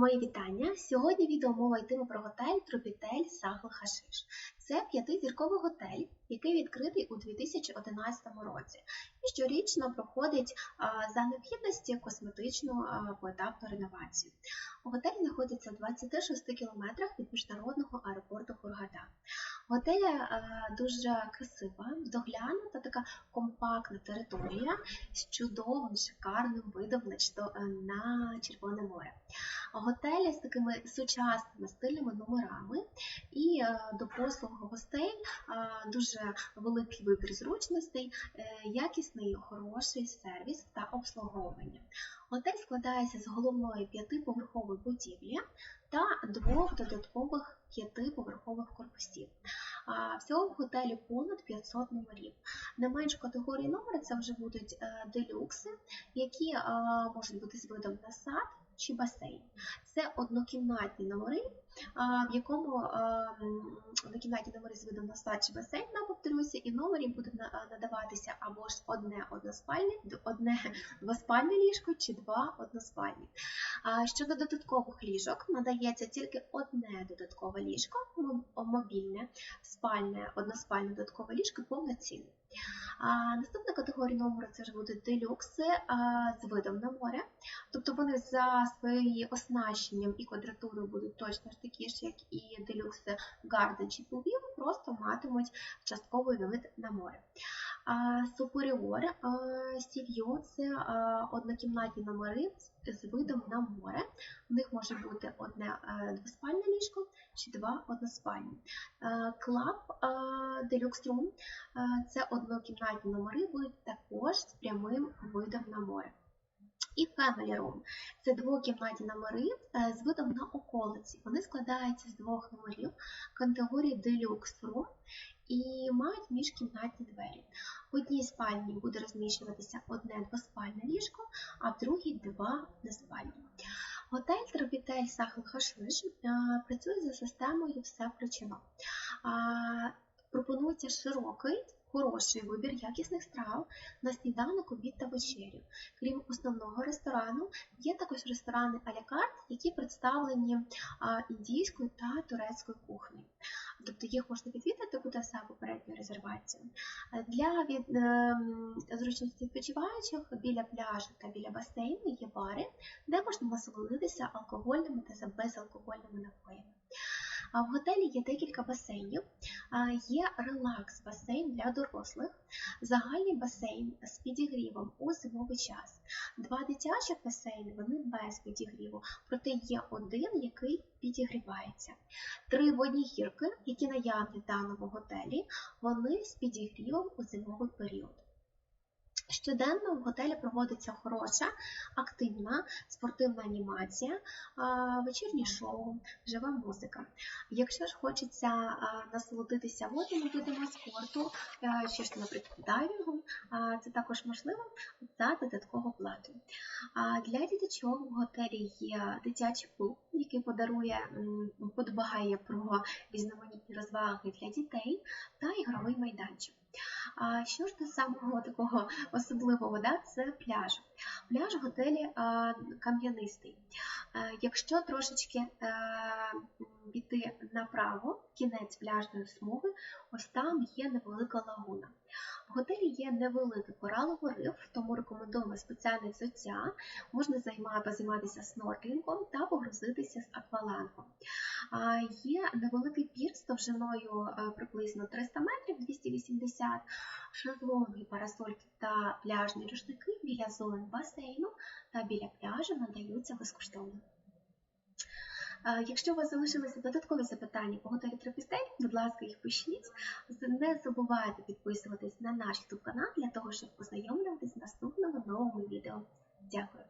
Мої вітання. Сьогодні відео мова йтиме про готель Тропітель Сагл Хашиш. Це п'ятизірковий готель, який відкритий у 2011 році і щорічно проходить за необхідності косметичну поетапну реновацію. Готель знаходиться в 26 кілометрах від міжнародного аеропорту Хургада. Готель а, дуже красива, доглянута, така компактна територія з чудовим, шикарним видом на на Червоне море. Готелі з такими сучасними стильними номерами е, до послуг гостей дуже великий вибір зручностей, е, якісний хороший сервіс та обслуговування. Готель складається з головної п'ятиповерхової будівлі та двох додаткових п'ятиповерхових корпусів. Всього в готелі понад 500 номерів. Не менш категорії номера це вже будуть е, делюкси, які можуть бути з видом на сад чи басейн. Це однокімнатні номери, в якому однокімнатні номери з видом на сад чи басейн, да, повторюся, і номері буде надаватися або ж одне односпальне, одне двоспальне ліжко чи два односпальні. Щодо додаткових ліжок, надається тільки одне додаткове ліжко, мобільне, спальне, односпальне додаткове ліжко повноцінне. А, наступна категорія номеру це вже будуть делюкси а, з видом на море. Тобто вони за своєю оснащенням і квадратурою будуть точно ж такі ж, як і делюкси Garden чи Pool просто матимуть частковий вид на море. Superior а, це однокімнатні номери з- видом на море. В них може бути одне двоспальне ліжко чи два односпальні. Club а, Deluxe Room це однокімнатні номери будуть також з прямим видом на море. І Family Room – це двокімнатні номери е, з видом на околиці. Вони складаються з двох номерів категорії Deluxe Room і мають міжкімнатні двері. В одній спальні буде розміщуватися одне двоспальне ліжко, а в другій два односпальні. Готель Тропітель Сахл Хашлиш е, працює за системою все включено. Пропонується широкий, хороший вибір якісних страв на сніданок, обід та вечерю. Крім основного ресторану, є також ресторани а-ля карт, які представлені індійською та турецькою кухнею. Тобто їх можна відвідати буде за попередньою резервацією. Е, Для від, ем, зручності відпочиваючих біля пляжу та біля басейну є бари, де можна насолодитися алкогольними та безалкогольними напоями. В готелі є декілька басейнів. Є релакс-басейн для дорослих, загальний басейн з підігрівом у зимовий час. Два дитячих басейни вони без підігріву, проте є один, який підігрівається. Три водні гірки, які наявні в даному готелі, вони з підігрівом у зимовий період. Щоденно в готелі проводиться хороша, активна спортивна анімація, а, вечірнє шоу, жива музика. Якщо ж хочеться насолодитися водними видами спорту, е, чи ж, наприклад, дайвінгом, це також можливо за додаткову плату. Для діточок в готелі є дитячий клуб, який подарує, подбає про різноманітні розваги для дітей та ігровий майданчик. А що ж до самого такого особливого, да, це пляж. Пляж в готелі а, кам'янистий. Е, Якщо трошечки піти направо, кінець пляжної смуги, ось там є невелика лагуна. В готелі є невеликий кораловий риф, тому рекомендуємо спеціальне взуття. Можна займа- позайматися снорклінгом та погрузитися з аквалангом. Є невеликий пірс довжиною е, приблизно 300 метрів, 280, шезлонги, парасольки та пляжні рушники біля зон басейну та біля пляжу надаються безкоштовно. Якщо у вас залишилися додаткові запитання по готові Тропістель, будь ласка, їх пишіть. Не забувайте підписуватись на наш YouTube канал для того, щоб познайомлюватись з наступного нового відео. Дякую!